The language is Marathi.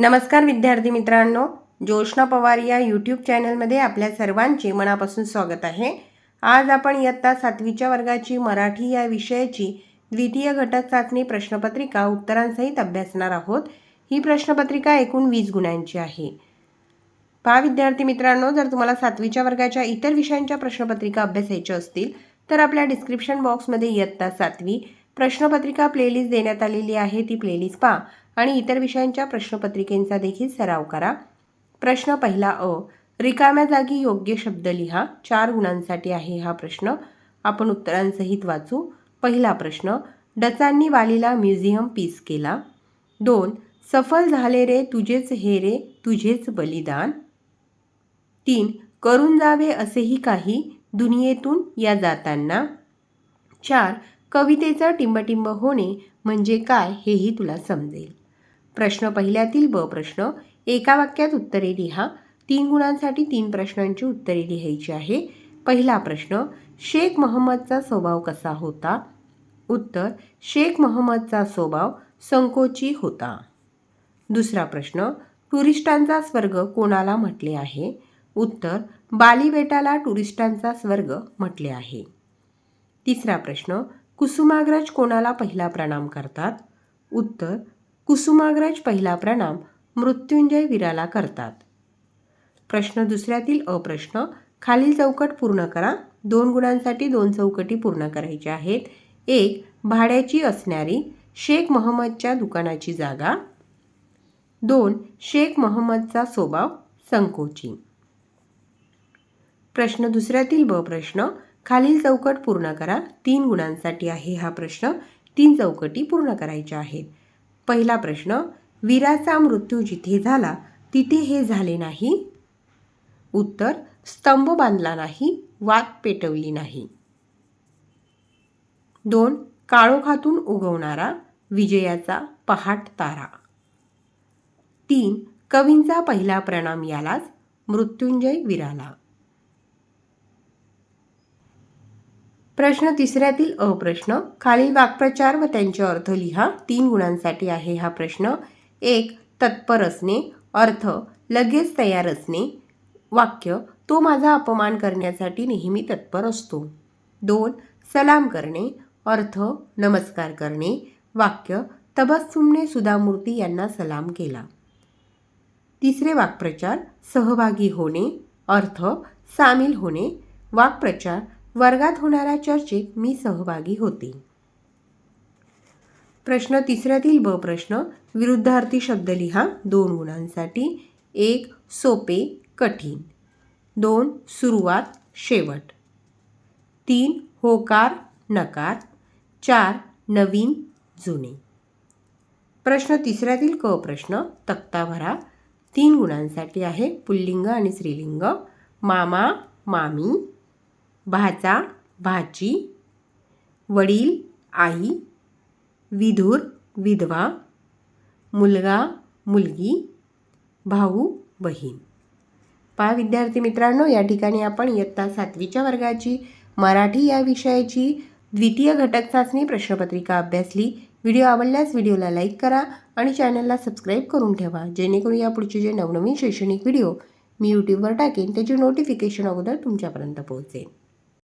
नमस्कार विद्यार्थी मित्रांनो ज्योष्णा पवार या यूट्यूब चॅनलमध्ये आपल्या सर्वांचे मनापासून स्वागत आहे. आज आपण इयत्ता सातवीच्या वर्गाची मराठी या विषयाची द्वितीय घटक चाचणी प्रश्नपत्रिका उत्तरांसहित अभ्यासणार आहोत. ही प्रश्नपत्रिका एकूण वीस गुणांची आहे. पहा विद्यार्थी मित्रांनो जर तुम्हाला सातवीच्या वर्गाच्या इतर विषयांच्या प्रश्नपत्रिका अभ्यासायच्या असतील तर आपल्या डिस्क्रिप्शन बॉक्समध्ये इयत्ता सातवी प्रश्नपत्रिका प्लेलिस्ट देण्यात आलेली आहे ती प्लेलिस्ट पहा. आणि इतर विषयांच्या प्रश्नपत्रिकेंचा देखील सराव करा. प्रश्न पहिला अ. रिकाम्या जागी योग्य शब्द लिहा. चार गुणांसाठी आहे हा प्रश्न. आपण उत्तरांसहित वाचू. पहिला प्रश्न. डचांनी वालीला म्युझियम पीस केला. दोन. सफल झाले रे तुझेच हे रे तुझेच बलिदान. तीन. करून जावे असेही काही दुनियेतून या जाताना. चार. कवितेचा टिंबटिंब होणे म्हणजे काय हेही तुला समजेल. प्रश्न पहिल्यातील ब प्रश्न. एका वाक्यात उत्तरे लिहा. तीन गुणांसाठी तीन प्रश्नांची उत्तरे लिहायची आहे. पहिला प्रश्न शेख मोहम्मदचा स्वभाव कसा होता? उत्तर शेख मोहम्मदचा स्वभाव संकोची होता. दुसरा प्रश्न टुरिस्टांचा स्वर्ग कोणाला म्हटले आहे? उत्तर बालीबेटाला टुरिस्टांचा स्वर्ग म्हटले आहे. तिसरा प्रश्न कुसुमाग्रज कोणाला पहिला प्रणाम करतात? उत्तर कुसुमाग्रज पहिला प्रणाम मृत्युंजय वीराला करतात. प्रश्न दुसऱ्यातील अप्रश्न. खालील चौकट पूर्ण करा. दोन गुणांसाठी दोन चौकटी पूर्ण करायच्या आहेत. एक भाड्याची असणारी शेख महम्मदच्या दुकानाची जागा. दोन शेख महम्मदचा स्वभाव संकोची. प्रश्न दुसऱ्यातील ब प्रश्न. खालील चौकट पूर्ण करा. तीन गुणांसाठी आहे हा प्रश्न. तीन चौकटी पूर्ण करायच्या आहेत. पहिला प्रश्न वीराचा मृत्यू जिथे झाला तिथे हे झाले नाही? उत्तर स्तंभ बांधला नाही वाद पेटवली नाही. दोन काळोखातून उगवणारा विजयाचा पहाट तारा. तीन कवींचा पहिला प्रणाम यालाच मृत्युंजय वीराला. प्रश्न तिसऱ्यातील अप्रश्न खालील वाक्प्रचार व त्यांचे अर्थ लिहा. तीन गुणांसाठी आहे हा प्रश्न. एक तत्पर असणे. अर्थ लगेच तयार असणे. वाक्य तो माझा अपमान करण्यासाठी नेहमी तत्पर असतो. दोन सलाम करणे. अर्थ नमस्कार करणे. वाक्य तबस्सुमने सुधामूर्ती यांना सलाम केला. तिसरे वाक्प्रचार सहभागी होणे. अर्थ सामील होणे. वाक्प्रचार वर्गात होणाऱ्या चर्चेत मी सहभागी होते. प्रश्न तिसऱ्यातील ब प्रश्न विरुद्धार्थी शब्द लिहा. दोन गुणांसाठी. एक सोपे कठीण. दोन सुरुवात शेवट. तीन होकार नकार. चार नवीन जुने. प्रश्न तिसऱ्यातील क प्रश्न तक्ता भरा. तीन गुणांसाठी आहे पुल्लिंग आणि स्त्रीलिंग. मामा मामी भाचा भाची वडील आई विधूर विधवा मुलगा मुलगी भाऊ बहीण. पा विद्यार्थी मित्रांनो या ठिकाणी आपण इयत्ता सातवीच्या वर्गाची मराठी या विषयाची द्वितीय घटक चाचणी प्रश्नपत्रिका अभ्यासली. व्हिडिओ आवडल्यास व्हिडिओला लाईक करा आणि चॅनलला सबस्क्राईब करून ठेवा जेणेकरून या पुढचे जे नवनवीन शैक्षणिक व्हिडिओ मी यूट्यूबवर टाकेन त्याचे नोटिफिकेशन अगोदर तुमच्यापर्यंत पोहोचेन.